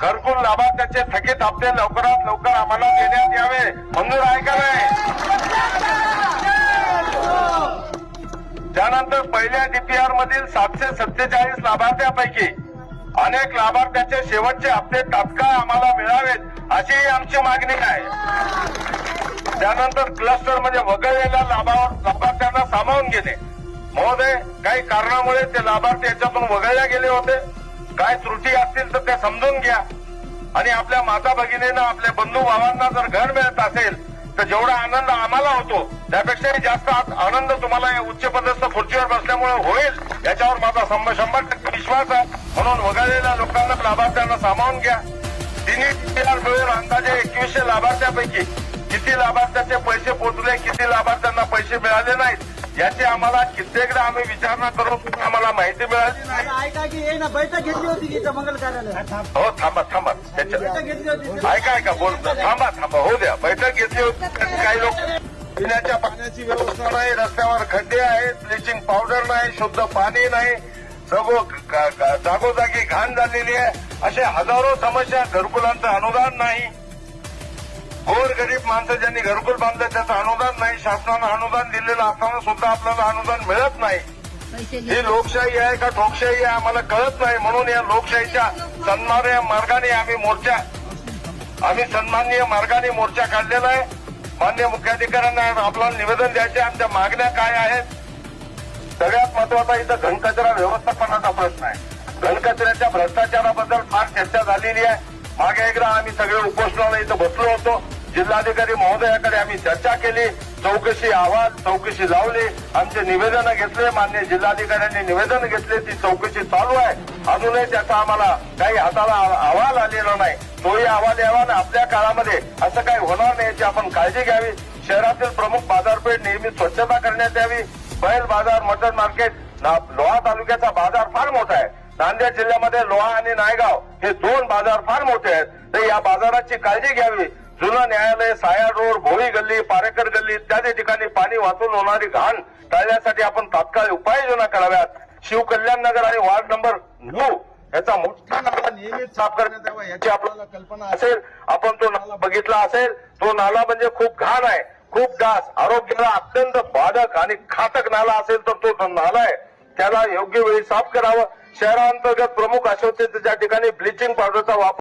घरकुल लाभार्थ्याचे थकीत हप्ते लवकरात लवकर आम्हाला देण्यात यावे. मंजूर आहे का नाही? त्यानंतर पहिल्या डीपीआर मधील सातशे सत्तेचाळीस लाभार्थ्यापैकी अनेक लाभार्थ्याचे शेवटचे हप्ते तात्काळ आम्हाला मिळावेत अशी आमची मागणी आहे. त्यानंतर क्लस्टर म्हणजे वगळलेल्या लाभावर लाभार्थ्यांना सामावून घेणे. महोदय काही कारणामुळे ते लाभार्थी याच्यातून वगळले गेले होते? काय त्रुटी असतील तर त्या समजून घ्या. आणि आपल्या माता भगिनीनं आपल्या बंधू भावांना जर घर मिळत असेल तर जेवढा आनंद आम्हाला होतो त्यापेक्षाही जास्त आनंद तुम्हाला या उच्च पदस्थ खुर्चीवर बसल्यामुळे होईल याच्यावर माझा शंभर टक्के विश्वास आहे. म्हणून वगळलेल्या लोकांना लाभार्थ्यांना सामावून घ्या. तिन्ही मिळून अंदाजे एकवीसशे लाभार्थ्यापैकी किती लाभार्थ्याचे पैसे पोचले किती लाभार्थ्यांना पैसे मिळाले नाहीत याची आम्हाला कित्येकदा आम्ही विचारणा करून सुद्धा आम्हाला माहिती मिळाली नाही. ऐका की ये ना बैठक घेतली होती की इथं मंगल कार्यालयात? हो थांबा थांबा. त्याच्या बैठक घेतली होती ऐका ऐका बोल थांबा थांबा. होऊ द्या. बैठक घेतली होती. काही लोक पिण्याच्या पाण्याची व्यवस्था नाही रस्त्यावर खड्डे आहेत ब्लिचिंग पावडर नाही शुद्ध पाणी नाही. जागोजागी घाण झालेली आहे. असे हजारो समस्या घरकुलांचं अनुदान नाही. गोर गरीब माणसं ज्यांनी घरकुल बांधलं त्याचं अनुदान नाही शासनानं अनुदान दिलेलं असताना सुद्धा आपल्याला अनुदान मिळत नाही. ही लोकशाही आहे का ठोकशाही आहे आम्हाला कळत नाही. म्हणून या लोकशाहीच्या सन्मान्य मार्गाने आम्ही मोर्चा आम्ही सन्माननीय मार्गाने मोर्चा काढलेला आहे. मान्य मुख्याधिकाऱ्यांना आपल्याला निवेदन द्यायचे आमच्या मागण्या काय आहेत? सगळ्यात महत्त्वाचा इथं घनकचरा व्यवस्थापनाचा प्रश्न आहे. घनकचऱ्याच्या भ्रष्टाचाराबद्दल फार चर्चा झालेली आहे. मागे एकदा आम्ही सगळे उपोषणाला इथं बसलो होतो. जिल्हाधिकारी महोदयाकडे आम्ही चर्चा केली चौकशी आवाज चौकशी लावली आमचे निवेदनं घेतले मान्य जिल्हाधिकाऱ्यांनी निवेदन घेतले ती चौकशी चालू आहे. अजूनही त्याचा आम्हाला काही हाताला अहवाल आलेला नाही. तोही अहवाल यावा आणि आपल्या काळामध्ये असं काही होणार नाही याची आपण काळजी घ्यावी. शहरातील प्रमुख बाजारपेठ नेहमी स्वच्छता करण्यात यावी. बैल बाजार मटन मार्केट ना- लोहा तालुक्याचा बाजार फार मोठा आहे. नांदेड जिल्ह्यामध्ये लोहा आणि नायगाव हे दोन बाजार फार मोठे आहेत. तर या बाजाराची काळजी घ्यावी. जुनं न्यायालय साया रोड भोळी गल्ली पारेकर गल्ली इत्यादी ठिकाणी पाणी वाचून होणारी घाण टाळण्यासाठी आपण तात्काळ उपाययोजना कराव्यात. शिवकल्याण नगर आणि वार्ड नंबर नऊ याचा मोठा नाला नियमित साफ करण्यात यावा याची आपल्याला कल्पना असेल. आपण तो नाला बघितला असेल. तो नाला म्हणजे खूप घाण आहे. खूप डास. आरोग्याला अत्यंत बाधक आणि घातक नाला असेल तर तो नाला आहे. त्याला योग्य वेळी साफ करावं. शहरांतर्गत प्रमुख अशोक त्या ठिकाणी ब्लिचिंग पावडरचा वापर